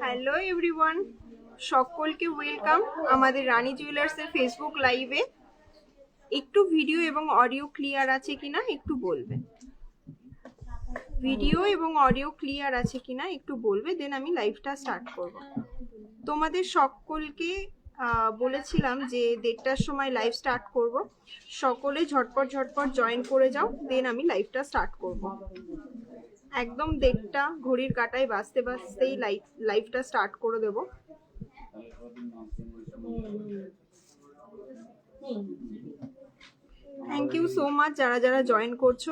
Hello everyone, সকলকে welcome আমাদের রানী জুয়েলার্সের Facebook লাইভে একটু ভিডিও এবং অডিও ক্লিয়ার আছে কিনা একটু বলবে ভিডিও এবং অডিও ক্লিয়ার আছে কিনা একটু বলবে দেন আমি লাইভটা স্টার্ট করব। তোমাদের সকলকে বলেছিলাম যে দেড়টার সময় লাইভ স্টার্ট করব। সকলে ঝটপট ঝটপট জয়েন করে যাও দেন আমি লাইভটা স্টার্ট করব। একদম দেড়টা ঘড়ির কাটায় বাঁচতে বাজতেই লাইভ লাইভটা স্টার্ট করে দেব। থ্যাংক ইউ সো মাচ যারা যারা জয়েন করছ।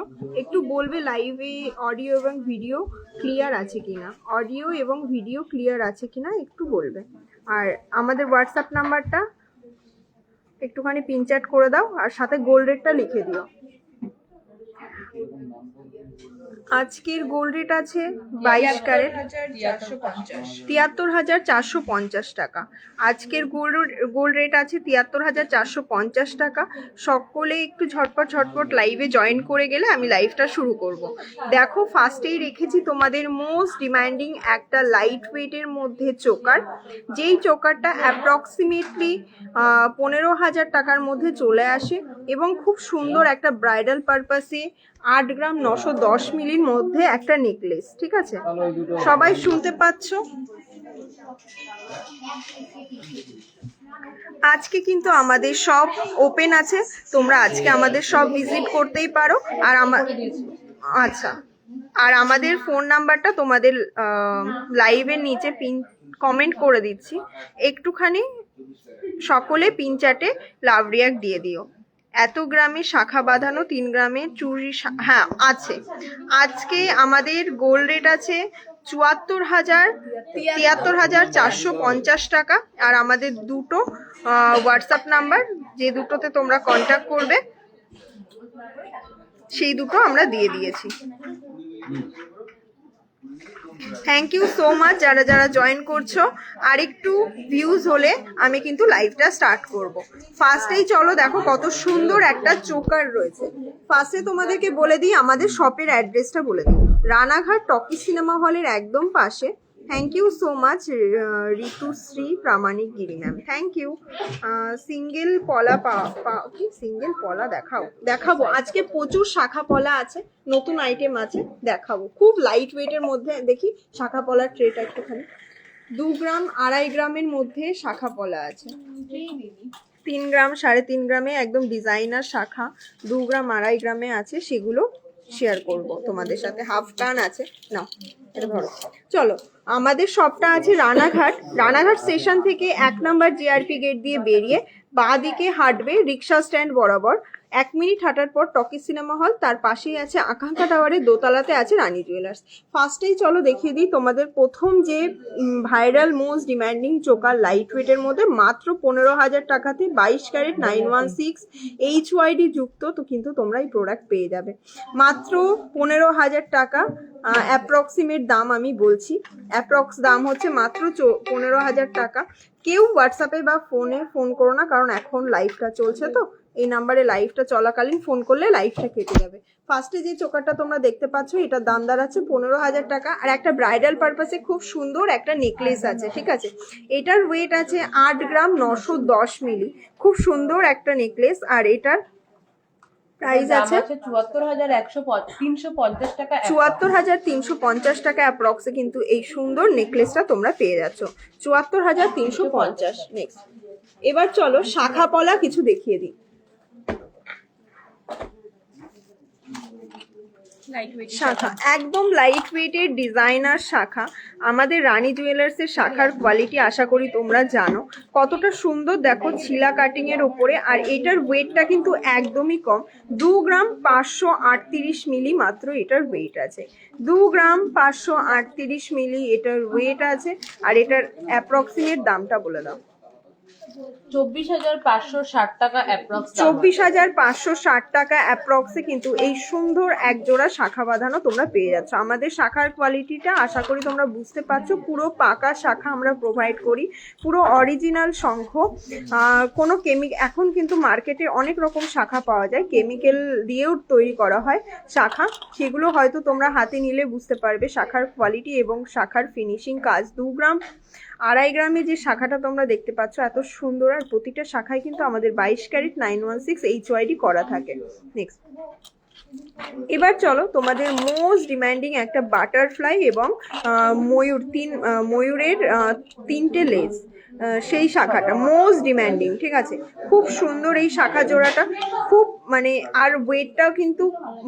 একটু বলবে লাইভে অডিও এবং ভিডিও ক্লিয়ার আছে কিনা? অডিও এবং ভিডিও ক্লিয়ার আছে কিনা একটু বলবে। আর আমাদের হোয়াটসঅ্যাপ নাম্বারটা একটুখানি পিনচ্যাট করে দাও, আর সাথে গোল্ড রেটটা লিখে দিও। আজকের গোল্ড রেট আছে বাইশ ক্যারেট। তিয়াত্তর হাজার চারশো পঞ্চাশ টাকা। আজকের গোল্ড গোল্ড রেট আছে তিয়াত্তর হাজার চারশো পঞ্চাশ টাকা। সকলে একটু ঝটপট ঝটপট লাইভে জয়েন করে গেলে আমি লাইভটা শুরু করব। দেখো ফার্স্টেই রেখেছি তোমাদের মোস্ট ডিমান্ডিং একটা লাইট ওয়েটের মধ্যে চোকার। যেই চোকারটা অ্যাপ্রক্সিমেটলি পনেরো হাজার টাকার মধ্যে চলে আসে এবং খুব সুন্দর একটা ব্রাইডাল পারপাসে আট গ্রাম নশো দশ মিলির মধ্যে একটা নেকলেস ঠিক আছে? সবাই শুনতে পাচ্ছ? আজকে কিন্তু আমাদের সব ওপেন আছে তোমরা আজকে আমাদের সব ভিজিট করতেই পারো আর আমার আচ্ছা আর আমাদের ফোন নাম্বারটা তোমাদের লাইভের নিচে পিন কমেন্ট করে দিচ্ছি একটুখানি সকলে পিন চ্যাটে লাভ রিয়াক্ট দিয়ে দিও। এত গ্রামে শাখা বাঁধানো, তিন গ্রামে চুরি হ্যাঁ আছে। আজকে আমাদের গোল্ড রেট আছে চুয়াত্তর হাজার, তিয়াত্তর হাজার চারশো পঞ্চাশ টাকা। আর আমাদের দুটো হোয়াটসঅ্যাপ নাম্বার যে দুটোতে তোমরা কন্ট্যাক্ট করবে, সেই দুটো আমরা দিয়ে দিয়েছি। থ্যাংক ইউ সো মাচ যারা যারা জয়েন করছ। আর একটু ভিউজ হলে আমি কিন্তু লাইভটা স্টার্ট করব। ফার্স্টেই চলো দেখো কত সুন্দর একটা চোকার রয়েছে। ফার্স্টে তোমাদেরকে বলে দিই, আমাদের শপের অ্যাড্রেসটা বলে দিই। রানাঘাট টকি সিনেমা হলের একদম পাশে। Thank you so much Ritushree Pramanik Giri ma'am thank you single পলা পা কি? সিঙ্গেল পলা দেখাও, দেখাবো। আজকে প্রচুর শাখা পলা আছে, নতুন আইটেম আছে, দেখাবো। খুব লাইট ওয়েটের মধ্যে, দেখি, শাখা পলার ট্রেটা একটুখানি। দু গ্রাম, আড়াই গ্রামের মধ্যে শাখা পলা আছে। তিন গ্রাম, সাড়ে তিন গ্রামে একদম ডিজাইনার শাখা, দু গ্রাম, আড়াই গ্রামে আছে, সেগুলো শেয়ার করব। তোমাদের সাথে হাফ টান আছে। নাও, এটা ধরো। চলো, আমাদের সবটা আছে রানাঘাট। রানাঘাট স্টেশন থেকে এক নাম্বার জিআরপি গেট দিয়ে বেরিয়ে বাঁ দিকে হাঁটবে রিক্সা স্ট্যান্ড বরাবর। এক মিনিট হাঁটার পর টকি সিনেমা হল, তার পাশেই আছে আকাঙ্ক্ষা টাওয়ারের দোতলাতে আছে রানী জুয়েলার্স ফার্স্টেই চলো দেখিয়ে দিই তোমাদের প্রথম যে viral most demanding choker light ওয়েটের মধ্যে মাত্র পনেরো হাজার টাকাতে বাইশ carat nine one six H UID যুক্ত, তো কিন্তু তোমরা এই প্রোডাক্ট পেয়ে যাবে। মাত্র পনেরো হাজার টাকা অ্যাপ্রক্সিমেট দাম আমি বলছি। অ্যাপ্রক্স দাম হচ্ছে মাত্র পনেরো হাজার টাকা। কেউ হোয়াটসঅ্যাপে বা ফোনে ফোন করো না, কারণ এখন লাইভটা চলছে তো। এই নাম্বারে লাইভটা চলাকালীন ফোন করলে লাইভটা কেটে যাবে। ফার্স্টে যে চোকারটা তোমরা দেখতে পাচ্ছ এটার দাম দাঁড়াচ্ছে পনেরো হাজার টাকা। আর একটা ব্রাইডাল পারপাসে খুব সুন্দর একটা নেকলেস আছে ঠিক আছে? এটার ওয়েট আছে আট গ্রাম নশো দশ মিলি। খুব সুন্দর একটা নেকলেস আর এটার প্রাইস আছে চুয়াত্তর হাজার তিনশো পঞ্চাশ টাকা চুয়াত্তর হাজার তিনশো পঞ্চাশ টাকা অ্যাপ্রক্সে কিন্তু এই সুন্দর নেকলেসটা তোমরা পেয়ে যাচ্ছ। চুয়াত্তর হাজার তিনশো পঞ্চাশ। নেক্সট এবার চলো শাখা পলা কিছু দেখিয়ে দিই। শাখা একদম লাইট ওয়েটের ডিজাইনার শাখা। আমাদের রানী জুয়েলার্সের শাখার কোয়ালিটি আশা করি তোমরা জানো। কতটা সুন্দর দেখো ছিলা কাটিং এর উপরে আর এটার ওয়েটটা কিন্তু একদমই কম। দু গ্রাম পাঁচশো আটত্রিশ মিলি মাত্র এটার ওয়েট আছে। দু গ্রাম পাঁচশো আটত্রিশ মিলি এটার ওয়েট আছে আর এটার অ্যাপ্রক্সিমেট দামটা বলে দাও। চব্বিশ হাজার পাঁচশো ষাট টাকা অ্যাপ্রক্স চব্বিশ হাজার পাঁচশো ষাট টাকা অ্যাপ্রক্সে কিন্তু এই সুন্দর এক জোড়া শাখা বাঁধানো তোমরা পেয়ে যাচ্ছ। আমাদের শাখার কোয়ালিটিটা আশা করি তোমরা বুঝতে পারছ। পুরো পাকা শাখা আমরা প্রোভাইড করি। পুরো অরিজিনাল শঙ্খ কোনো কেমিক এখন কিন্তু মার্কেটে অনেক রকম শাখা পাওয়া যায়। কেমিক্যাল দিয়েও তৈরি করা হয় শাখা। সেগুলো হয়তো তোমরা হাতে নিলে বুঝতে পারবে। শাখার কোয়ালিটি এবং শাখার ফিনিশিং কাজ। দু গ্রাম আড়াই গ্রামে যে শাখাটা তোমরা দেখতে পাচ্ছ এত সুন্দর আর প্রতিটা শাখায় কিন্তু আমাদের বাইশ carat nine one six H UID করা থাকে। নেক্সট এবার চলো তোমাদের মোস্ট ডিমান্ডিং একটা বাটারফ্লাই এবং ময়ূর তিন ময়ূরের তিনটে আহ, সেই শাখাটা মোস্ট ডিমান্ডিং ঠিক আছে? খুব সুন্দর এই শাখা জোড়াটা। খুব মানে আর ওয়েটটাও কিন্তু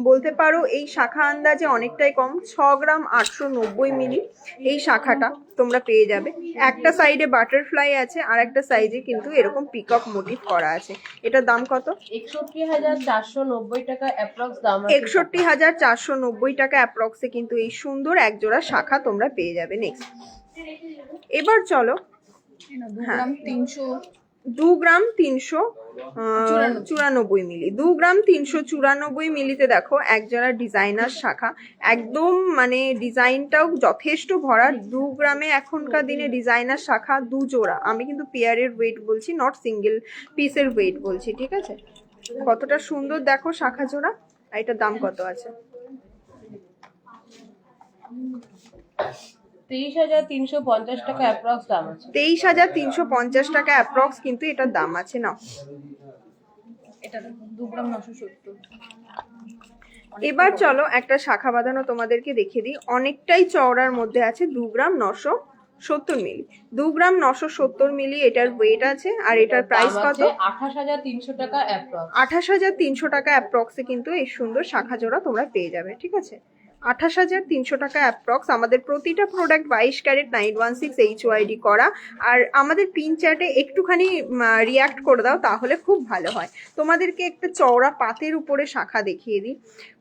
বলতে পারো এই শাখা আন্দাজে অনেকটাই কম ছ গ্রাম আটশো নব্বই মিলি এই শাখাটা তোমরা পেয়ে যাবে। একটা সাইডে বাটারফ্লাই আছে আর একটা সাইডে কিন্তু এরকম পিকক মোটিভ করা আছে। এটার দাম কত? একষট্টি হাজার চারশো নব্বই টাকা অ্যাপ্রক্স দাম একষট্টি হাজার চারশো নব্বই টাকা অ্যাপ্রক্সে কিন্তু এই সুন্দর এক জোড়া শাখা তোমরা পেয়ে যাবে নেক্সট এবার চলো হ্যাঁ। তিনশো দু গ্রাম তিনশো চুরানব্বই। মিলি। দু গ্রাম তিনশো চুরানব্বই মিলিতে দেখো এক জোড়া ডিজাইনার শাখা। একদম মানে ডিজাইনটাও যথেষ্ট ভরা দু গ্রামে এখনকার দিনে ডিজাইনার শাখা দু জোড়া। আমি কিন্তু পেয়ারের ওয়েট বলছি নট সিঙ্গেল পিসের ওয়েট বলছি ঠিক আছে? কতটা সুন্দর দেখো শাখা জোড়া। আর এটার দাম কত আছে? তেইশ হাজার তিনশো পঞ্চাশ টাকা অ্যাপ্রক্স দাম আছে। তেইশ হাজার তিনশো পঞ্চাশ টাকা অ্যাপ্রক্স কিন্তু এটার দাম আছে না এটা দু গ্রাম নশো সত্তর। এবার চলো একটা শাখা বাঁধানো তোমাদেরকে দেখিয়ে দিই। অনেকটাই চওড়ার মধ্যে আছে দু গ্রাম নশো সত্তর মিলি। দু গ্রাম নশো সত্তর মিলি এটার ওয়েট আছে আর এটার প্রাইস কত? আঠাশ হাজার তিনশো টাকা আঠাশ হাজার তিনশো টাকা অ্যাপ্রক্সে কিন্তু এই সুন্দর শাখা জোড়া তোমরা পেয়ে যাবে ঠিক আছে? আঠাশ হাজার তিনশো টাকা অ্যাপ্রক্স আমাদের প্রতিটা প্রোডাক্ট বাইশ carat nine one six H UID করা। আর আমাদের পিন চ্যাটে একটুখানি রিয়াক্ট করে দাও, তাহলে খুব ভালো হয়। তোমাদেরকে একটা চওড়া পাতের উপরে শাখা দেখিয়ে দিই।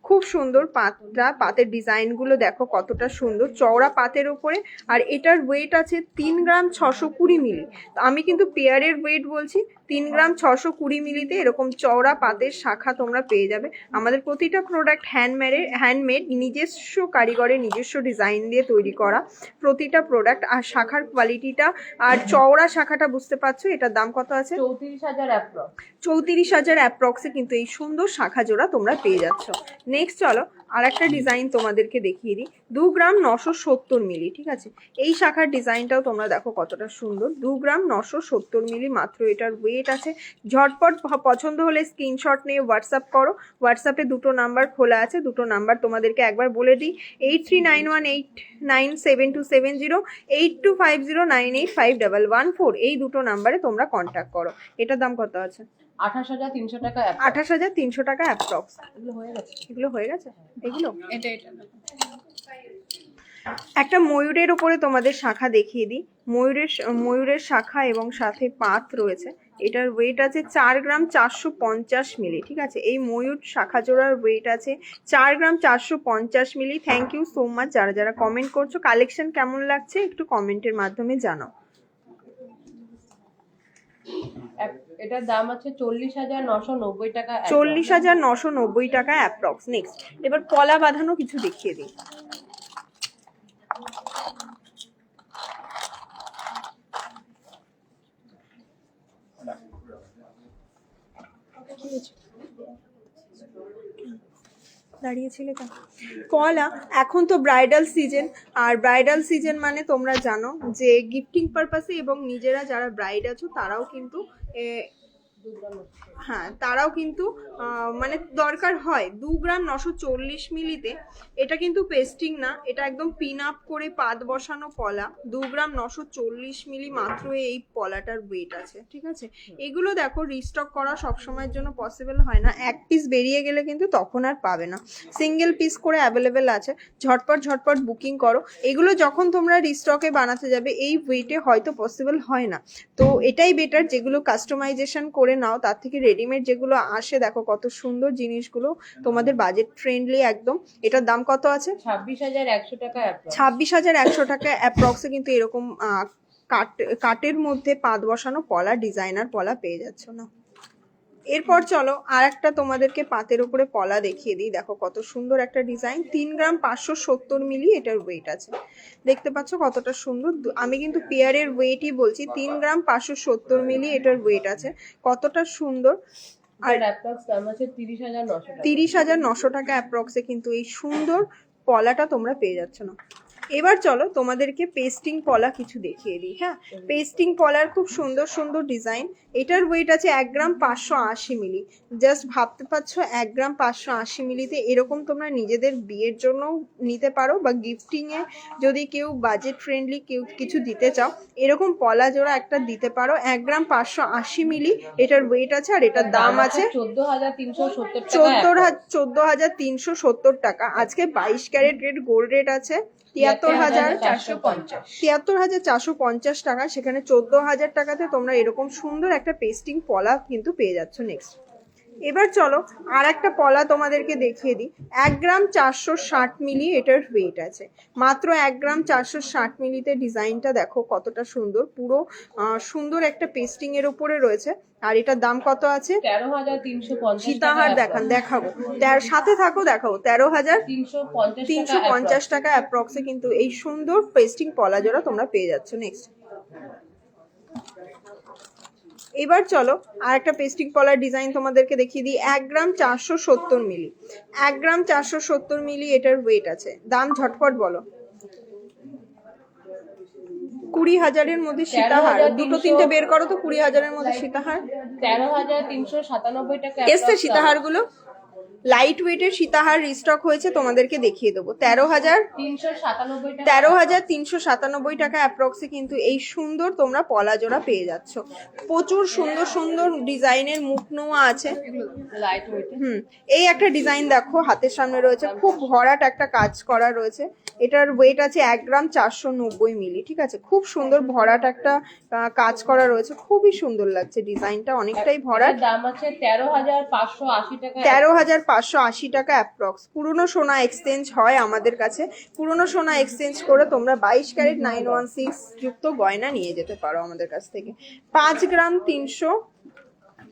খুব সুন্দর পাতটা পাতের ডিজাইনগুলো দেখো কতটা সুন্দর। চওড়া পাতের উপরে আর এটার ওয়েট আছে তিন গ্রাম ছশো কুড়ি মিলি। আমি কিন্তু পেয়ারের ওয়েট বলছি। তিন গ্রাম ছশো কুড়ি মিলিতে এরকম চওড়া পাতের শাখা তোমরা পেয়ে যাবে। আমাদের প্রতিটা প্রোডাক্ট হ্যান্ডমেডের হ্যান্ডমেড নিজস্ব কারিগরের নিজস্ব ডিজাইন দিয়ে তৈরি করা প্রতিটা প্রোডাক্ট আর শাখার কোয়ালিটিটা আর চওড়া শাখাটা বুঝতে পারছ? এটার দাম কত আছে? চৌত্রিশ হাজার অ্যাপ্রক্স চৌত্রিশ হাজার অ্যাপ্রক্সে কিন্তু এই সুন্দর শাখা জোড়া তোমরা পেয়ে যাচ্ছ। নেক্সট চলো আর একটা ডিজাইন তোমাদেরকে দেখিয়ে দিই। দু গ্রাম নশো সত্তর মিলি, ঠিক আছে? এই শাখার ডিজাইনটাও তোমরা দেখো কতটা সুন্দর। দু গ্রাম নশো সত্তর মিলি, মাত্র এটার ওয়েট আছে। ঝটপট পছন্দ হলে স্ক্রিনশট নিয়ে হোয়াটসঅ্যাপ করো। হোয়াটসঅ্যাপে দুটো নাম্বার খোলা আছে, দুটো নাম্বার তোমাদেরকে একবার বলে দিই। Eight three nine one eight nine seven two seven zero eight two five zero nine eight five double one four এই দুটো নাম্বারে তোমরা কন্ট্যাক্ট করো। এটার দাম কত আছে? আঠাশ হাজার তিনশো টাকা আঠাশ হাজার তিনশো টাকা অ্যাপ্রক্স এগুলো হয়ে গেছে। এগুলো হয়ে গেছে? এগুলো? এটা এটা। একটা ময়ূরের ওপরে তোমাদের শাখা দেখিয়ে দিই। ময়ূরের ময়ূরের শাখা এবং সাথে পাত রয়েছে। এটার ওয়েট আছে চার গ্রাম চারশো পঞ্চাশ মিলি ঠিক আছে? এই ময়ূর শাখা জোড়ার ওয়েট আছে চার গ্রাম চারশো পঞ্চাশ মিলি। থ্যাংক ইউ সো মাচ যারা যারা কমেন্ট করছ কালেকশন কেমন লাগছে একটু কমেন্টের মাধ্যমে জানাও। এটার দাম আছে চল্লিশ হাজার নশো নব্বই টাকা। চল্লিশ হাজার নশো নব্বই টাকা অ্যাপ্রক্স নেক্সট এবার কলা বাঁধানো কিছু দেখিয়ে দিই। দাঁড়িয়েছিলে কলা, এখন তো ব্রাইডাল সিজন আর ব্রাইডাল সিজন মানে তোমরা জানো যে গিফটিং পারপাসে এবং নিজেরা যারা ব্রাইড আছো, তারাও কিন্তু এ, হ্যাঁ তারাও কিন্তু মানে দরকার হয়। দু গ্রাম নশো চল্লিশ মিলিতে এটা কিন্তু পেস্টিং না, এটা একদম পিন আপ করে পাত বসানো পলা। দু গ্রাম নশো চল্লিশ মিলি মাত্র এই পলাটার ওয়েট আছে, ঠিক আছে? এগুলো দেখো রিস্টক করা সবসময়ের জন্য পসিবল হয় না। এক পিস বেরিয়ে গেলে কিন্তু তখন আর পাবে না। সিঙ্গেল পিস করে অ্যাভেলেবেল আছে। ঝটপট ঝটপট বুকিং করো। এগুলো যখন তোমরা রিস্টকে বানাতে যাবে, এই ওয়েটে হয়তো পসিবল হয় না। তো এটাই বেটার যেগুলো কাস্টমাইজেশন করে নাও, তার থেকে রেডিমেড যেগুলো আসে দেখো কত সুন্দর জিনিসগুলো তোমাদের বাজেট ফ্রেন্ডলি একদম। এটার দাম কত আছে? ছাব্বিশ হাজার একশো টাকা ছাব্বিশ হাজার একশো টাকা অ্যাপ্রক্সে কিন্তু এরকম কাট কাটের মধ্যে পাত বসানো পলা ডিজাইনার পলা পেয়ে যাচ্ছ না। এরপর চলো আর একটা তোমাদেরকে পাতের উপরে পলা দেখিয়ে দিই। দেখো কত সুন্দর একটা ডিজাইন। তিন গ্রাম পাঁচশো সত্তর মিলি এটার ওয়েট আছে। দেখতে পাচ্ছ কতটা সুন্দর? আমি কিন্তু পেয়ারের ওয়েটই বলছি। তিন গ্রাম পাঁচশো সত্তর মিলি এটার ওয়েট আছে। কতটা সুন্দর। আর তিরিশ হাজার নশো টাকা। অ্যাপ্রক্সে কিন্তু এই সুন্দর পলাটা তোমরা পেয়ে যাচ্ছ না। এবার চলো তোমাদেরকে পেস্টিং পলা কিছু দেখিয়ে দিই হ্যাঁ? পেস্টিং পলার খুব সুন্দর সুন্দর ডিজাইন এটার ওয়েট আছে এক গ্রাম পাঁচশো আশি মিলি। জাস্ট ভাবতে পারছ এক গ্রাম পাঁচশো আশি মিলিতে এরকম তোমরা নিজেদের বিয়ের জন্য নিতে পারো বা গিফটিংয়ে যদি কেউ বাজেট ফ্রেন্ডলি কেউ কিছু দিতে চাও এরকম পলা জোড়া একটা দিতে পারো। এক গ্রাম পাঁচশো আশি মিলি এটার ওয়েট আছে আর এটার দাম আছে চোদ্দ হাজার তিনশো সত্তর চোদ্দ হাজার তিনশো সত্তর টাকা। আজকে বাইশ ক্যারেট রেট গোল্ড রেট আছে। তিয়াত্তর হাজার চারশো পঞ্চাশ। তিয়াত্তর হাজার চারশো পঞ্চাশ টাকা সেখানে চোদ্দ হাজার টাকাতে তোমরা এরকম সুন্দর একটা পেস্টিং পলা কিন্তু পেয়ে যাচ্ছ নেক্সট এবার চলো আর একটা পলা তোমাদেরকে দেখিয়ে দিই। এক গ্রাম চারশো ষাট মিলি এটার ওয়েট আছে। মাত্র এক গ্রাম চারশো ষাট মিলিতে ডিজাইনটা দেখো কতটা সুন্দর। পুরো সুন্দর একটা পেস্টিং এর উপরে রয়েছে। আর এটার দাম কত আছে? তেরো হাজার তিনশো সীতাহার দেখান দেখাবো। তার সাথে থাকো দেখাবো তেরো হাজার তিনশো তিনশো পঞ্চাশ টাকা অ্যাপ্রক্সে কিন্তু এই সুন্দর পেস্টিং পলা জোড়া তোমরা পেয়ে যাচ্ছ। নেক্সট এবার চলো আর একটা পেস্টিং পলার ডিজাইন তোমাদেরকে দেখিয়ে দিই। এক গ্রাম চারশো সত্তর মিলি। এক গ্রাম চারশো সত্তর মিলি এটার ওয়েট আছে। দাম ঝটপট বলো। কুড়ি হাজারের মধ্যে সীতাহার। দুটো তিনটে বের করো তো কুড়ি হাজারের মধ্যে সীতাহার। তেরো হাজার তিনশো সাতানব্বই টাকা এসছে সীতাহার দাম। লাইট ওয়েটের সীতাহার রিস্টক হয়েছে তোমাদেরকে দেখিয়ে দেবো। তেরো হাজার তেরো হাজার তিনশো সাতানব্বই টাকা অ্যাপ্রক্সে কিন্তু এই সুন্দর তোমরা পলা জোড়া পেয়ে যাচ্ছ। প্রচুর সুন্দর সুন্দর ডিজাইনের মুখ নোয়া আছে। হুম এই একটা ডিজাইন দেখো হাতের সামনে রয়েছে। খুব ভরাট একটা কাজ করা রয়েছে। এটার ওয়েট আছে এক গ্রাম চারশো নব্বই মিলি ঠিক আছে? খুব সুন্দর ভরাট একটা কাজ করা রয়েছে। খুবই সুন্দর লাগছে ডিজাইনটা অনেকটাই ভরাট। দাম আছে তেরো হাজার পাঁচশো আশি টাকা। তেরো হাজার পাঁচশো আশি টাকা অ্যাপ্রক্স পুরনো সোনা এক্সচেঞ্জ হয় আমাদের কাছে। পুরনো সোনা এক্সচেঞ্জ করে তোমরা বাইশ ক্যারেট নাইন ওয়ান সিক্স যুক্ত গয়না নিয়ে যেতে পারো আমাদের কাছ থেকে। পাঁচ গ্রাম তিনশো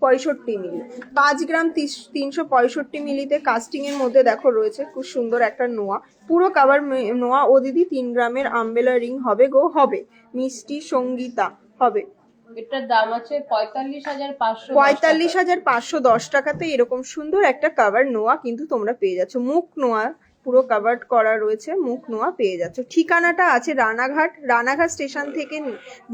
পঁয়ষট্টি মিলি। পাঁচ গ্রাম তিনশো পঁয়ষট্টি মিলিতে কাস্টিংয়ের মধ্যে দেখো রয়েছে খুব সুন্দর একটা নোয়া। পুরো কাবার নোয়া ও দিদি তিন গ্রামের আম্বেলা রিং হবে গো, হবে। মিষ্টি সঙ্গীতা, হবে। এটার দাম আছে পঁয়তাল্লিশ হাজার পাঁচশো পঁয়তাল্লিশ হাজার পাঁচশো দশ টাকাতে এরকম সুন্দর একটা কাভার নোয়া কিন্তু তোমরা পেয়ে যাচ্ছ। মুখ নোয়া পুরো কাভার করা রয়েছে, মুখ নোয়া পেয়ে যাচ্ছ। ঠিকানাটা আছে রানাঘাট রানাঘাট স্টেশন থেকে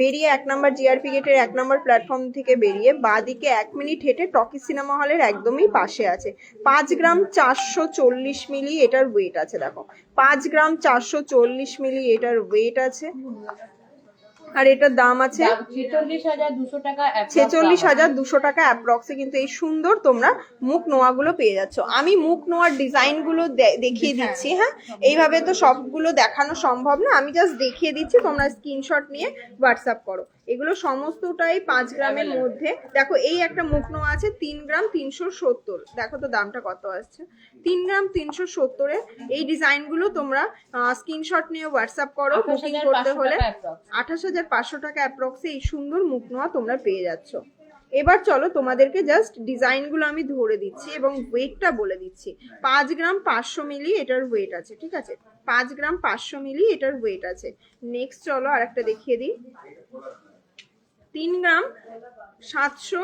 বেরিয়ে এক নম্বর জিআরপি গেটের এক নম্বর প্ল্যাটফর্ম থেকে বেরিয়ে বাদিকে এক মিনিট হেঁটে টকি সিনেমা হলের একদমই পাশে আছে। পাঁচ গ্রাম চারশো চল্লিশ মিলি এটার ওয়েট আছে, দেখো। পাঁচ গ্রাম চারশো চল্লিশ মিলি এটার ওয়েট আছে। আর এটার দাম আছে ছেচল্লিশ হাজার দুশো টাকা অ্যাপ্রক্সে কিন্তু এই সুন্দর তোমরা মুখ নোয়া গুলো পেয়ে যাচ্ছ। আমি মুখ নোয়ার ডিজাইন ডিজাইনগুলো দেখিয়ে দিচ্ছি হ্যাঁ? এইভাবে তো সবগুলো দেখানো সম্ভব না। আমি জাস্ট দেখিয়ে দিচ্ছি তোমরা স্ক্রিনশট নিয়ে হোয়াটসঅ্যাপ করো। এগুলো সমস্তটাই পাঁচ গ্রামের মধ্যে। দেখো এই একটা মুখ নোয়া আছে তিন গ্রাম তিনশো সত্তর। দেখো তো দামটা কত আসছে। তিন গ্রাম তিনশো সত্তরে এই ডিজাইনগুলো তোমরা স্ক্রিনশট নিয়ে হোয়াটসঅ্যাপ করো বুকিং করতে হলে আঠাশ হাজার পাঁচশো টাকা অ্যাপ্রক্সে এই সুন্দর মুখনোয়া তোমরা পেয়ে যাচ্ছ। এবার চলো তোমাদেরকে জাস্ট ডিজাইনগুলো আমি ধরে দিচ্ছি এবং ওয়েটটা বলে দিচ্ছি। পাঁচ গ্রাম পাঁচশো মিলি এটার ওয়েট আছে ঠিক আছে? পাঁচ গ্রাম পাঁচশো মিলি এটার ওয়েট আছে। নেক্সট চলো আর একটা দেখিয়ে দিই। তিন গ্রাম সাতশো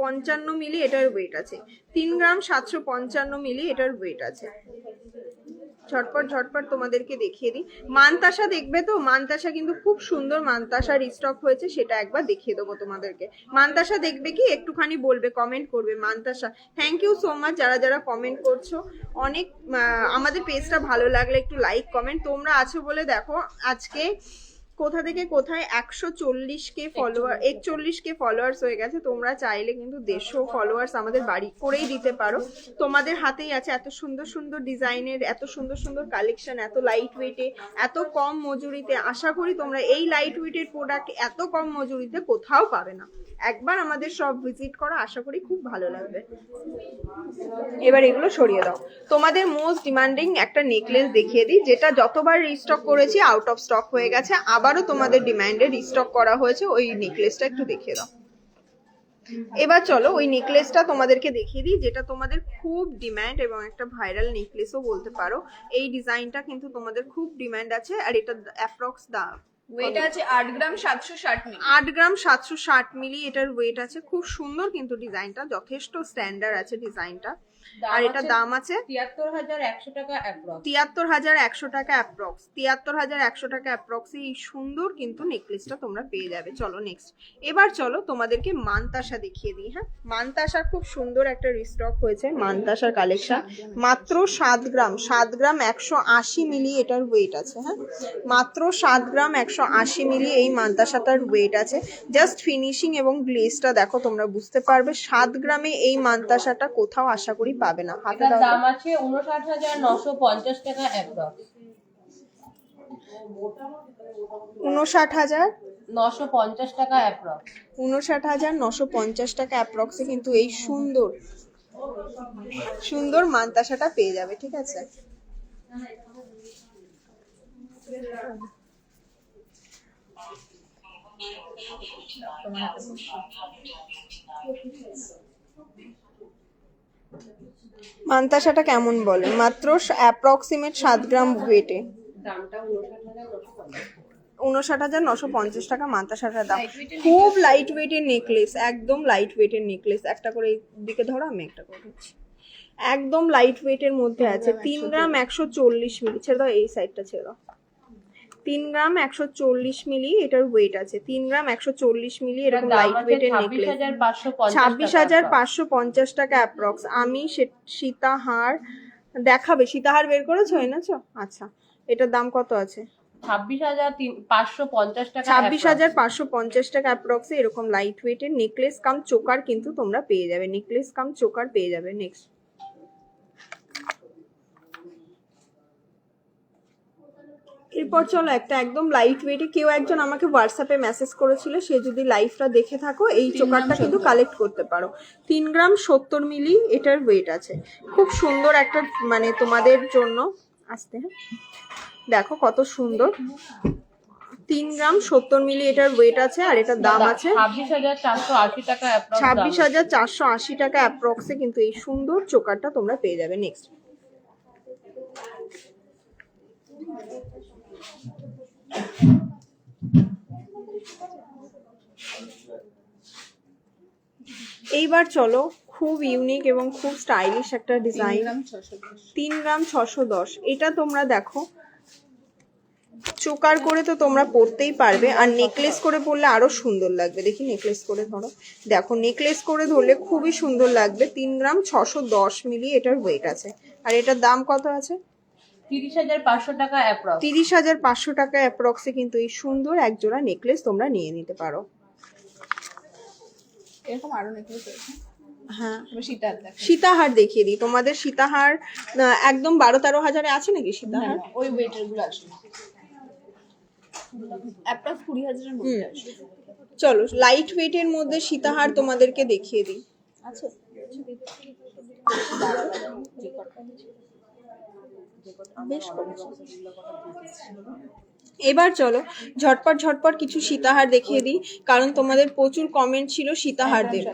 পঞ্চান্ন মিলি এটার ওয়েট আছে। তিন গ্রাম সাতশো পঞ্চান্ন মিলি এটার ওয়েট আছে। ঝটপট ঝটপট তোমাদেরকে দেখিয়ে দিই। মানতাসা দেখবে তো? মানতাসা কিন্তু খুব সুন্দর মানতাসা রিস্টক হয়েছে, সেটা একবার দেখিয়ে দেবো তোমাদেরকে। মানতাসা দেখবে কি? একটুখানি বলবে কমেন্ট করবে মানতাসা থ্যাংক ইউ সো মাচ যারা যারা কমেন্ট করছ। অনেক আমাদের পেজটা ভালো লাগলে একটু লাইক কমেন্ট তোমরা আছো বলে দেখো, আজকে কোথা থেকে কোথায় একশো চল্লিশ কে ফলোয়ার একচল্লিশ কে ফলোয়ার্স হয়ে গেছে তোমরা চাইলে কিন্তু দেড়শো ফলোয়ার্স আমাদের বাড়ি করেই দিতে পারো। তোমাদের হাতেই আছে এত সুন্দর সুন্দর ডিজাইনের এত সুন্দর সুন্দর কালেকশন এত লাইট ওয়েটে এত কম মজুরিতে। আশা করি তোমরা এই লাইট ওয়েটের প্রোডাক্ট এত কম মজুরিতে কোথাও পাবে না। একবার আমাদের সব ভিজিট করো আশা করি খুব ভালো লাগবে। এবার এগুলো সরিয়ে দাও। তোমাদের মোস্ট ডিমান্ডিং একটা নেকলেস দেখিয়ে দিই যেটা যতবার রিস্টক করেছি আউট অফ স্টক হয়ে গেছে। আবার আবারও তোমাদের ডিমান্ডে রিস্টক করা হয়েছে ওই নেকলেসটা একটু দেখিয়ে দাও। এবার চলো ওই নেকলেসটা তোমাদেরকে দেখিয়ে দিই যেটা তোমাদের খুব ডিমান্ড এবং একটা ভাইরাল নেকলেসও বলতে পারো। এই ডিজাইনটা কিন্তু তোমাদের খুব ডিমান্ড আছে আর এটা অ্যাপ্রক্স দাম। ওয়েট আছে আট গ্রাম সাতশো ষাট মিলি। আট গ্রাম সাতশো ষাট মিলি এটার ওয়েট আছে। খুব সুন্দর কিন্তু ডিজাইনটা যথেষ্ট স্ট্যান্ডার্ড আছে ডিজাইনটা আর এটা দাম আছে তিয়াত্তর হাজার একশো টাকা অ্যাপ্রক্স তিয়াত্তর হাজার একশো টাকা অ্যাপ্রক্স তিয়াত্তর হাজার একশো টাকা অ্যাপ্রক্স এই সুন্দর কিন্তু নেকলেসটা তোমরা পেয়ে যাবে। চলো নেক্সট এবার চলো তোমাদেরকে মানতাসা দেখিয়ে দিই হ্যাঁ? মানতাসা খুব সুন্দর একটা রিস্টক হয়েছে মানতাসার কালেকশন মাত্র সাত গ্রাম সাত গ্রাম একশো আশি মিলি এটার ওয়েট আছে হ্যাঁ? মাত্র সাত গ্রাম একশো আশি মিলি এই মানতাসাটার ওয়েট আছে। জাস্ট ফিনিশিং এবং গ্লেজটা দেখো তোমরা বুঝতে পারবে। সাত গ্রামে এই মানতাসাটা কোথাও আশা করি পাবে না হাতে। দাম আছে উনষাট হাজার নশো পঞ্চাশ টাকা অ্যাপ্রক্স উনষাট হাজার নশো পঞ্চাশ টাকা অ্যাপ্রক্স উনষাট হাজার নশো পঞ্চাশ টাকা অ্যাপ্রক্সে কিন্তু এই সুন্দর সুন্দর মানতাসাটা পেয়ে যাবে ঠিক আছে তোমার। মানতাসাটা কেমন বলে? মাত্র অ্যাপ্রক্সিমেট সাত গ্রাম ওয়েটে উনষাট হাজার নশো পঞ্চাশ টাকা মানতাসাটার দাম। খুব লাইট ওয়েটের নেকলেস একদম লাইট ওয়েটের নেকলেস একটা করে দিকে ধরো আমি একটা করে দিচ্ছি। একদম লাইট ওয়েটের মধ্যে আছে। তিন গ্রাম একশো চল্লিশ মিলি। ছেড়ে দাও এই সাইডটা ছেড়ে দাও। তিন গ্রাম একশো চল্লিশ মিলি এটার ওয়েট আছে। তিন গ্রাম একশো চল্লিশ মিলি এটার এরকম লাইট ওয়েটের নেকলেস ছাব্বিশ হাজার পাঁচশো পঞ্চাশ টাকা অ্যাপ্রক্স আমি সীতাহার দেখাবে। সীতাহার বের করেছ এনেছো? আচ্ছা এটার দাম কত আছে? ছাব্বিশ হাজার পাঁচশো পঞ্চাশ টাকা ছাব্বিশ হাজার পাঁচশো পঞ্চাশ টাকা অ্যাপ্রক্সে এরকম লাইট ওয়েটের নেকলেস কাম চোকার কিন্তু তোমরা পেয়ে যাবে। নেকলেস কাম চোকার পেয়ে যাবে। নেক্সট এরপর চলো একটা একদম লাইট ওয়েটে কেউ একজন আমাকে হোয়াটসঅ্যাপে মেসেজ করেছিল সে যদি লাইভটা দেখে থাকো এই চোকারটা কিন্তু কালেক্ট করতে পারো। তিন গ্রাম সত্তর মিলি এটার ওয়েট আছে। খুব সুন্দর একটা মানে তোমাদের জন্য। আসতে হ্যাঁ। দেখো কত সুন্দর। তিন গ্রাম সত্তর মিলি এটার ওয়েট আছে আর এটার দাম আছে ছাব্বিশ হাজার চারশো আশি টাকা ছাব্বিশ হাজার চারশো আশি টাকা অ্যাপ্রক্সে কিন্তু এই সুন্দর চোকারটা তোমরা পেয়ে যাবে। নেক্সট এইবার চলো খুব ইউনিক এবং খুব স্টাইলিশ একটা ডিজাইন তিন গ্রাম ছশো দশ। এটা তোমরা দেখো। চোকার করে তো তোমরা পরতেই পারবে আর নেকলেস করে পরলে আরও সুন্দর লাগবে। দেখি নেকলেস করে ধরো। দেখো নেকলেস করে ধরলে খুবই সুন্দর লাগবে। তিন গ্রাম ছশো দশ মিলি এটার ওয়েট আছে। আর এটার দাম কত আছে? তিরিশ হাজার পাঁচশো টাকা অ্যাপ্রক্স তিরিশ হাজার পাঁচশো টাকা অ্যাপ্রক্সে কিন্তু এই সুন্দর এক জোড়া নেকলেস তোমরা নিয়ে নিতে পারো। এরকম আরও নেকলেস আছে হ্যাঁ। সীতাহার দেখিয়ে দিই। তোমাদের সীতাহার একদম বারো তেরো হাজারে আছে নাকি সীতাহার? ওই ওয়েটেরগুলো আসবে অ্যাপ্রক্স কুড়ি হাজারের মধ্যে চলো লাইট ওয়েটের মধ্যে সীতাহার তোমাদেরকে দেখিয়ে দিই। আছে বেশ। এবার চলো, ঝটপট ঝটপট কিছু সীতাহার দেখিয়ে দিই, কারণ তোমাদের প্রচুর কমেন্ট ছিল সীতাহারদের।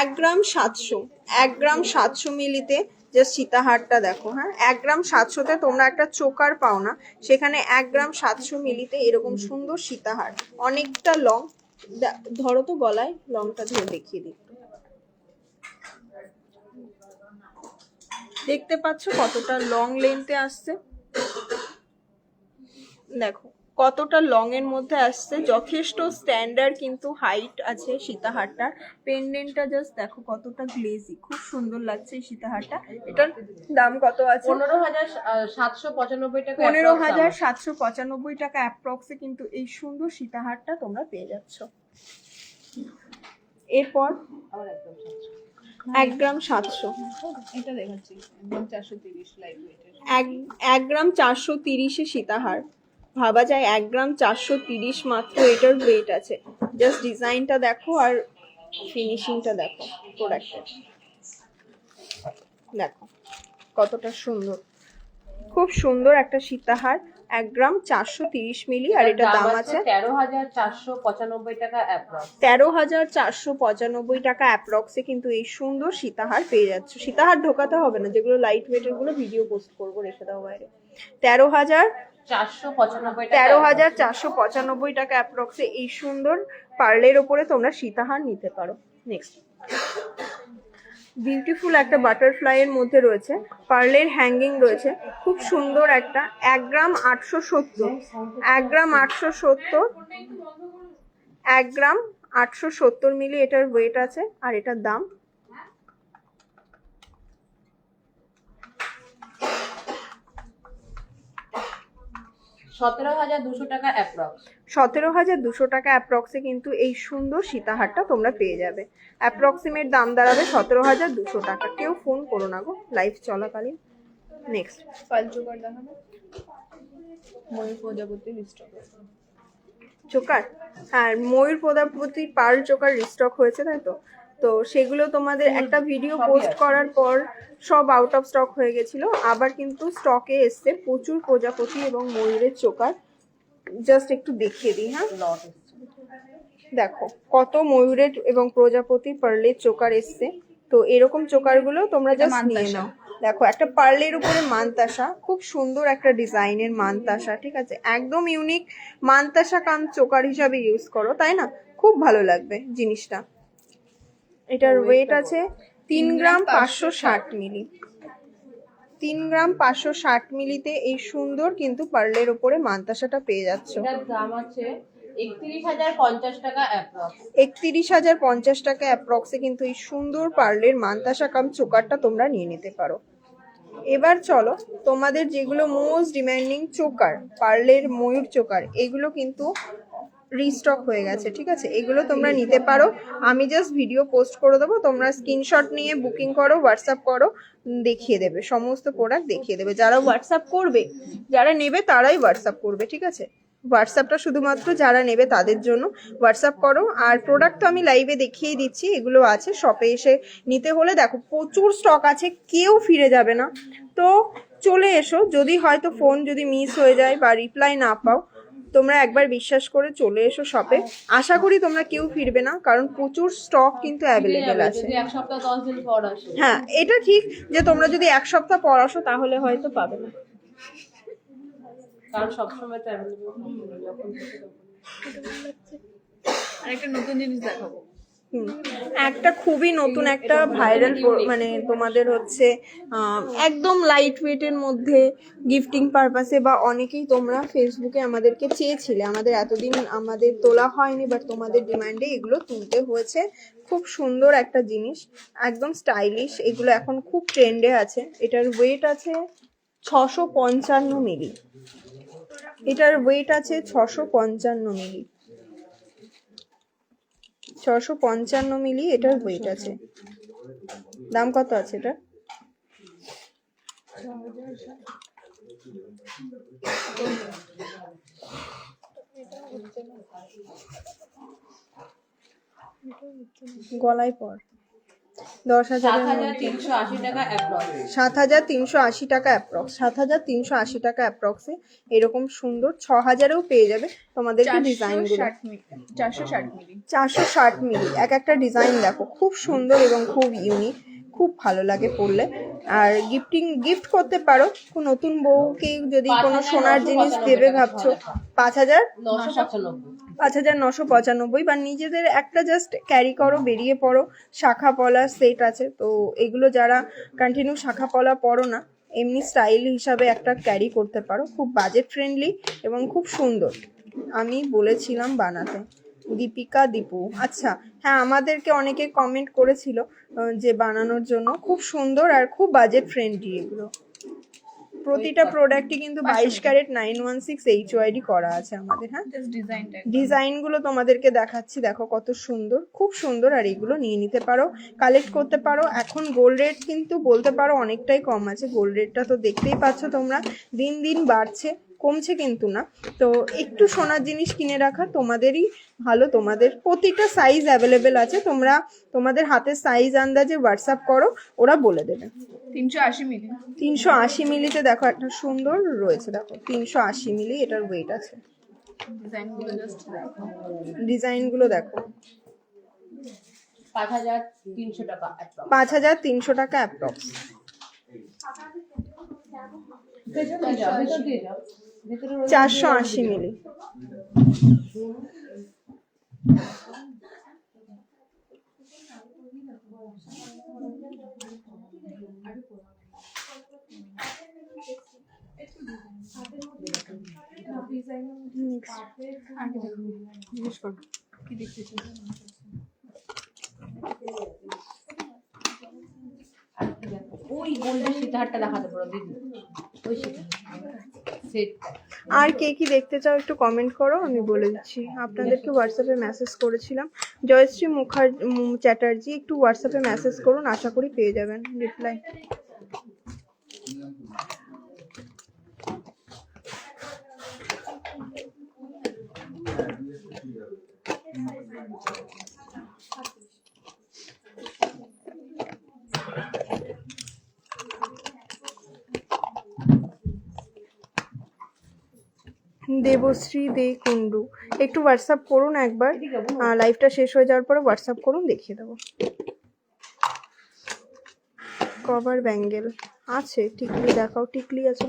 এক গ্রাম সাতশো, এক গ্রাম সাতশো মিলিতে জাস্ট সীতাহারটা দেখো হ্যাঁ? এক গ্রাম সাতশোতে তোমরা একটা চোকার পাও না, সেখানে এক গ্রাম সাতশো মিলিতে এরকম সুন্দর সীতাহার। অনেকটা লং ধরো তো গলায় লংটা ধরে দেখিয়ে দিই। দেখতে পাচ্ছ কতটা লং লেন্থে আসছে? দেখো কতটা লং এর মধ্যে আসছে যথেষ্ট স্ট্যান্ডার্ড কিন্তু হাইট আছে সীতাহারটার। পেন্ডেন্টটা জাস্ট দেখো কতটা গ্লেজি খুব সুন্দর লাগছে এই সীতাহারটা। এটার দাম কত আছে? পনেরো হাজার সাতশো পঁচানব্বই টাকা পনেরো হাজার সাতশো পঁচানব্বই টাকা অ্যাপ্রক্সে কিন্তু এই সুন্দর সীতাহারটা তোমরা পেয়ে যাচ্ছ। এরপর? আবার একদম। এক গ্রাম সাতশো। এটা দেখাচ্ছি চারশো তিরিশ লাইট এক এক গ্রাম চারশো তিরিশে সীতাহার। ভাবা যায় এক গ্রাম চারশো তিরিশ মাত্র এটার ওয়েট আছে। জাস্ট ডিজাইনটা দেখো আর ফিনিশিংটা দেখো প্রোডাক্টের দেখো কতটা সুন্দর। খুব সুন্দর একটা সীতাহার। এক গ্রাম চারশো তিরিশ মিলি আর এটার দাম আছে তেরো হাজার চারশো পঁচানব্বই টাকা অ্যাপ্রক্স তেরো হাজার চারশো পঁচানব্বই টাকা অ্যাপ্রক্সে কিন্তু এই সুন্দর সীতাহার পেয়ে যাচ্ছ। সীতাহার ঢোকাতে হবে না যেগুলো লাইট ওয়েটেরগুলো ভিডিও পোস্ট করব রেখে দাও বাইরে। তেরো হাজার চারশো পঁচানব্বই তেরো হাজার চারশো পঁচানব্বই টাকা অ্যাপ্রক্সে এই সুন্দর পার্লের ওপরে তোমরা সীতাহার নিতে পারো। নেক্সট বিউটিফুল একটা বাটারফ্লাই এর মধ্যে রয়েছে। পার্লের হ্যাঙ্গিং রয়েছে। খুব সুন্দর একটা। এক গ্রাম আটশো সত্তর। এক গ্রাম আটশো সত্তর। এক গ্রাম আটশো সত্তর মিলি এটার ওয়েট আছে আর এটার দাম সতেরো হাজার দুশো টাকা অ্যাপ্রক্স সতেরো হাজার দুশো টাকা অ্যাপ্রক্সে কিন্তু এই সুন্দর সীতাহারটা তোমরা পেয়ে যাবে। অ্যাপ্রক্সিমেট দাম দাঁড়াবে সতেরো হাজার দুশো টাকা। কেউ ফোন করো না গো লাইভ চলাকালীন। নেক্সট পালচোকার দেখাবো। ময়ূর প্রজাপতি স্টক চোকার আর ময়ূর প্রজাপতি পার্ল চোকার রিস্টক হয়েছে তাই তো? তো সেগুলো তোমাদের একটা ভিডিও পোস্ট করার পর সব আউট অফ স্টক হয়ে গেছিল। আবার কিন্তু স্টকে এসছে প্রচুর প্রজাপতি এবং ময়ূরের চোকার। জাস্ট একটু দেখিয়ে দিই হ্যাঁ? দেখো কত ময়ূরের এবং প্রজাপতি পার্লের চোকার এসছে। তো এরকম চোকারগুলো তোমরা জাস্ট নিয়ে নাও। দেখো একটা পার্লের উপরে মানতাসা। খুব সুন্দর একটা ডিজাইনের মানতাসা ঠিক আছে? একদম ইউনিক মানতাসা কাম চোকার হিসাবে ইউজ করো তাই না? খুব ভালো লাগবে জিনিসটা। এটার ওয়েট আছে তিন গ্রাম পাঁচশো ষাট মিলি। তিন গ্রাম পাঁচশো ষাট মিলিতে এই সুন্দর কিন্তু পার্লের ওপরে মানতাসাটা পেয়ে যাচ্ছ। দাম আছে একত্রিশ হাজার পঞ্চাশ টাকা অ্যাপ্রক্স একত্রিশ হাজার পঞ্চাশ টাকা অ্যাপ্রক্সে কিন্তু এই সুন্দর পার্লের মান্তাসা কাম চোকারটা তোমরা নিয়ে নিতে পারো। এবার চলো তোমাদের যেগুলো মোস্ট ডিমান্ডিং চোকার পার্লের ময়ূর চোকার এগুলো কিন্তু রিস্টক হয়ে গেছে, ঠিক আছে? এগুলো তোমরা নিতে পারো। আমি জাস্ট ভিডিও পোস্ট করে দেবো, তোমরা স্ক্রিনশট নিয়ে বুকিং করো হোয়াটসঅ্যাপ করো দেখিয়ে দেবে, সমস্ত প্রোডাক্ট দেখিয়ে দেবে। যারা হোয়াটসঅ্যাপ করবে, যারা নেবে তারাই হোয়াটসঅ্যাপ করবে, ঠিক আছে? হোয়াটসঅ্যাপটা শুধুমাত্র যারা নেবে তাদের জন্য হোয়াটসঅ্যাপ করো। আর প্রোডাক্ট তো আমি লাইভে দেখিয়ে দিচ্ছি, এগুলো আছে শপে এসে নিতে হলে দেখো, প্রচুর স্টক আছে, কেউ ফিরে যাবে না। তো চলে এসো, যদি হয়তো ফোন যদি মিস হয়ে যায় বা রিপ্লাই না পাও তোমরা একবার বিশ্বাস করে চলে এসো শপে আশা করি তোমরা কেউ ফিরবে না কারণ প্রচুর স্টক কিন্তু অ্যাভেলেবেল আছে। যদি এক সপ্তাহ দশ দিন পর আসে। হ্যাঁ এটা ঠিক যে তোমরা যদি এক সপ্তাহ পর আসো তাহলে হয়তো পাবে না। কারণ সবসময় তো অ্যাভেলেবল একটা নতুন জিনিস দেখাবো। একটা খুবই নতুন একটা ভাইরাল মানে তোমাদের হচ্ছে একদম লাইট ওয়েটের মধ্যে গিফটিং পারপাসে বা অনেকেই তোমরা ফেসবুকে আমাদেরকে চেয়েছিলে। আমাদের এতদিন আমাদের তোলা হয়নি বাট তোমাদের ডিমান্ডে এগুলো তুলতে হয়েছে। খুব সুন্দর একটা জিনিস, একদম স্টাইলিশ এগুলো এখন খুব ট্রেন্ডে আছে। এটার ওয়েট আছে ছশো পঞ্চান্ন মিলি এটার ওয়েট আছে ছশো পঞ্চান্ন মিলি ছশো পঞ্চান্ন মিলি এটার ওয়েট আছে। দাম কত আছে এটা? গলায় পর। দশ হাজার হাজার তিনশো আশি টাকা সাত হাজার তিনশো আশি টাকা অ্যাপ্রক্স সাত হাজার তিনশো আশি টাকা অ্যাপ্রক্সে এরকম সুন্দর ছ হাজারেও পেয়ে যাবে তোমাদেরকে ডিজাইন চারশো ষাট মিলি। চারশো ষাট মিলি। এক একটা ডিজাইন দেখো খুব সুন্দর এবং খুব ইউনিক খুব ভালো লাগে পড়লে। আর গিফটিং গিফট করতে পারো। নতুন বউকে যদি কোনো সোনার জিনিস দেবে ভাবছ পাঁচ হাজার? পাঁচ হাজার নশো পঁচানব্বই। বা নিজেদের একটা জাস্ট ক্যারি করো বেরিয়ে পড়ো। শাখা পলা সেট আছে। তো এগুলো যারা কন্টিনিউ শাখা পলা পড়ো না এমনি স্টাইল হিসাবে একটা ক্যারি করতে পারো। খুব বাজেট ফ্রেন্ডলি এবং খুব সুন্দর। আমি বলেছিলাম বানাতে। দীপিকা দীপু। আচ্ছা হ্যাঁ আমাদেরকে অনেকে কমেন্ট করেছিল যে বানানোর জন্য। খুব সুন্দর আর খুব বাজেট ফ্রেন্ডলি এগুলো। প্রতিটা প্রোডাক্টই কিন্তু বাইশ carat nine one six H UID করা আছে আমাদের হ্যাঁ? ডিজাইনগুলো তোমাদেরকে দেখাচ্ছি দেখো কত সুন্দর খুব সুন্দর আর এগুলো নিয়ে নিতে পারো কালেক্ট করতে পারো। এখন গোল্ড রেট কিন্তু বলতে পারো অনেকটাই কম আছে গোল্ড রেটটা তো দেখতেই পাচ্ছ তোমরা। দিন দিন বাড়ছে। কমছে কিন্তু না। তো একটু সোনার জিনিস কিনে রাখা তোমাদেরই ভালো। তোমাদের প্রতিটা সাইজ অ্যাভেলেবেল আছে। তোমরা তোমাদের হাতের সাইজ আন্দাজে হোয়াটসঅ্যাপ করো ওরা বলে দেবে। তিনশো আশি মিলি। তিনশো আশি মিলিতে দেখো একটা সুন্দর রয়েছে দেখো। তিনশো আশি মিলি এটার ওয়েট আছে। ডিজাইনগুলো দেখো। পাঁচ হাজার তিনশো টাকা। পাঁচ হাজার তিনশো টাকা অ্যাপ্রক্স চারশো আশি মিলি? ওই গোল্ডের সীতাহারটা দেখাতে পারো দিদি ওই সীতাহার আর কে কি দেখতে চাও একটু কমেন্ট করো, আমি বলে দিচ্ছি। আপনাদেরকে হোয়াটসঅ্যাপে মেসেজ করেছিলাম। জয়শ্রী মুখার চ্যাটার্জি, একটু হোয়াটসঅ্যাপে মেসেজ করুন, আশা করি পেয়ে যাবেন রিপ্লাই দেবশ্রী দে কুন্ডু একটু হোয়াটসঅ্যাপ করুন একবার। লাইভটা শেষ হয়ে যাওয়ার পরে হোয়াটসঅ্যাপ করুন, দেখিয়ে দেবো। কভার ব্যাঙ্গেল আছে, টিকলি দেখাও, টিকলি আছে?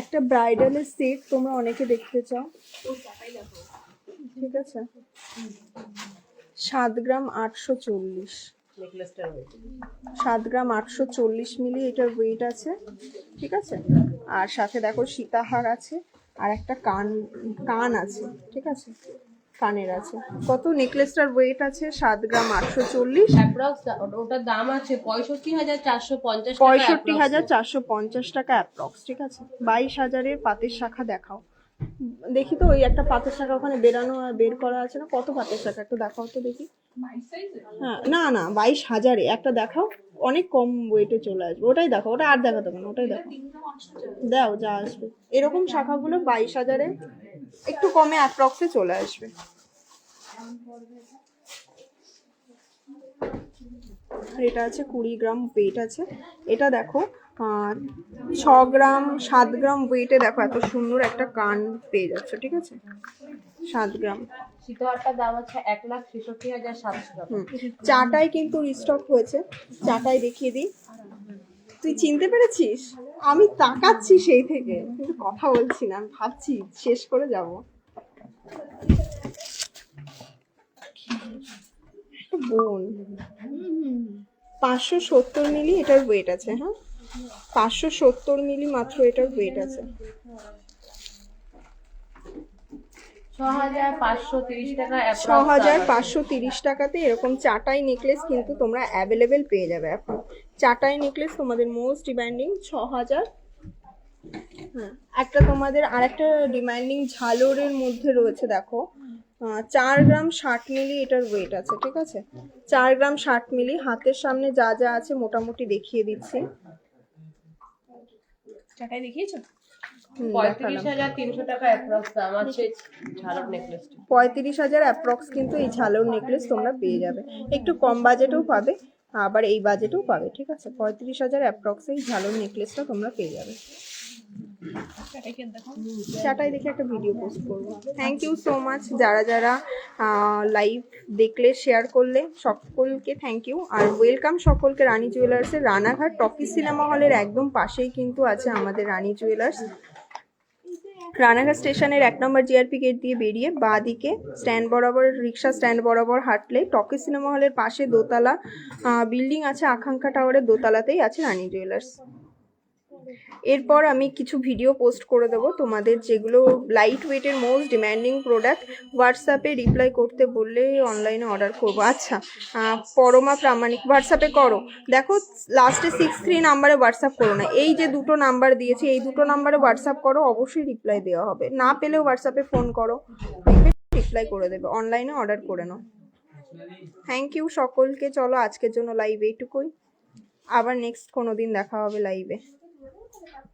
একটা ব্রাইডালের সেট তোমরা অনেকে দেখতে চাও। ঠিক আছে? সাত গ্রাম আটশো চল্লিশ। সাত গ্রাম আটশো চল্লিশ মিলি এটার ওয়েট আছে। ঠিক আছে? আর সাথে দেখো সীতাহার আছে আর একটা কান কান আছে ঠিক আছে? কানের আছে। কত নেকলেসটার ওয়েট আছে? সাত গ্রাম আটশো চল্লিশ। ওটার দাম আছে পঁয়ষট্টি হাজার চারশো পঞ্চাশ পঁয়ষট্টি হাজার চারশো পঞ্চাশ টাকা অ্যাপ্রক্স ঠিক আছে? বাইশ হাজারের পাতের শাখা দেখাও। দেখি তো ওই একটা পাতের শাখা ওখানে বেরানো আর বের করা আছে না? কত পাতের শাখা একটু দেখাও তো দেখি। হ্যাঁ না না, বাইশ হাজারে একটা দেখাও। অনেক কম ওয়েটে চলে আসবে। ওটাই দেখো ওটা আর দেখাতে না। ওটাই দেখো দাও, যা আসবে। এরকম শাখাগুলো বাইশ হাজারে একটু কমে অ্যাপ্রক্সে চলে আসবে। এটা আছে কুড়ি গ্রাম ওয়েট আছে। এটা দেখো ছ গ্রাম সাত গ্রাম ওয়েটে দেখো এত সুন্দর একটা কান পেয়ে যাচ্ছ ঠিক আছে? সাত গ্রাম। সীতাহারটার দাম আছে এক লাখ ছেষট্টি হাজার সাতশো টাকা। চাটাই কিন্তু রিস্টক হয়েছে। চাটাই দেখিয়ে দিই। তুই চিনতে পেরেছিস? আমি তাকাচ্ছি সেই থেকে কিন্তু কথা বলছি না আমি ভাবছি শেষ করে যাব। বোন। পাঁচশো সত্তর মিলি এটার ওয়েট আছে হ্যাঁ? পাঁচশো সত্তর মিলি মাত্র এটার ওয়েট আছে। ছ হাজার পাঁচশো তিরিশ টাকাতে এরকম চাটাই নেকলেস কিন্তু তোমরা অ্যাভেলেবেল পেয়ে যাবে এখন। চাটাই নেকলেস তোমাদের মোস্ট ডিমান্ডিং ছ হাজার। হ্যাঁ একটা তোমাদের আরেকটা ডিমান্ডিং ঝালরের মধ্যে রয়েছে দেখো। চার গ্রাম ষাট মিলি এটার ওয়েট আছে ঠিক আছে? চার গ্রাম ষাট মিলি হাতের সামনে যা যা আছে মোটামুটি দেখিয়ে দিচ্ছি। চাটাই দেখিয়েছো? পঁয়ত্রিশ হাজার তিনশো টাকা অ্যাপ্রক্স দাম আছে ঝালক নেকলেসটা পঁয়ত্রিশ হাজার অ্যাপ্রক্স কিন্তু এই ঝালর নেকলেস তোমরা পেয়ে যাবে। একটু কম বাজেটেও পাবে আবার এই বাজেটেও পাবে ঠিক আছে? পঁয়ত্রিশ হাজার অ্যাপ্রক্স এই ঝালর নেকলেসটা তোমরা পেয়ে যাবে। সেটাই দেখে একটা ভিডিও পোস্ট করব। থ্যাংক ইউ সো মাচ যারা যারা লাইভ দেখলে শেয়ার করলে, সকলকে থ্যাংক ইউ আর ওয়েলকাম সকলকে রানী জুয়েলার্সের রানাঘাট টকি সিনেমা হলের একদম পাশেই কিন্তু আছে আমাদের রানী জুয়েলার্স রানাঘাট স্টেশনের এক নম্বর জিআরপি গেট দিয়ে বেরিয়ে বাঁ দিকে স্ট্যান্ড বরাবর রিক্সা স্ট্যান্ড বরাবর হাঁটলে টকি সিনেমা হলের পাশে দোতলা বিল্ডিং আছে, আকাঙ্ক্ষা টাওয়ারের দোতলাতেই আছে রানী জুয়েলার্স এরপর আমি কিছু ভিডিও পোস্ট করে দেবো। তোমাদের যেগুলো লাইট ওয়েটের মোস্ট ডিম্যান্ডিং প্রোডাক্ট হোয়াটসঅ্যাপে রিপ্লাই করতে বললে অনলাইনে অর্ডার করব। আচ্ছা পরমা প্রামাণিক হোয়াটসঅ্যাপে করো। দেখো লাস্টে সিক্স থ্রি নাম্বারে হোয়াটসঅ্যাপ করো না। এই যে দুটো নাম্বার দিয়েছি, এই দুটো নাম্বারে হোয়াটসঅ্যাপ করো, অবশ্যই রিপ্লাই দেওয়া হবে। না পেলেও হোয়াটসঅ্যাপে ফোন করো রিপ্লাই করে দেবে। অনলাইনে অর্ডার করে নাও। থ্যাংক ইউ সকলকে। চলো আজকের জন্য লাইভ এইটুকুই আবার নেক্সট কোনো দিন দেখা হবে লাইভে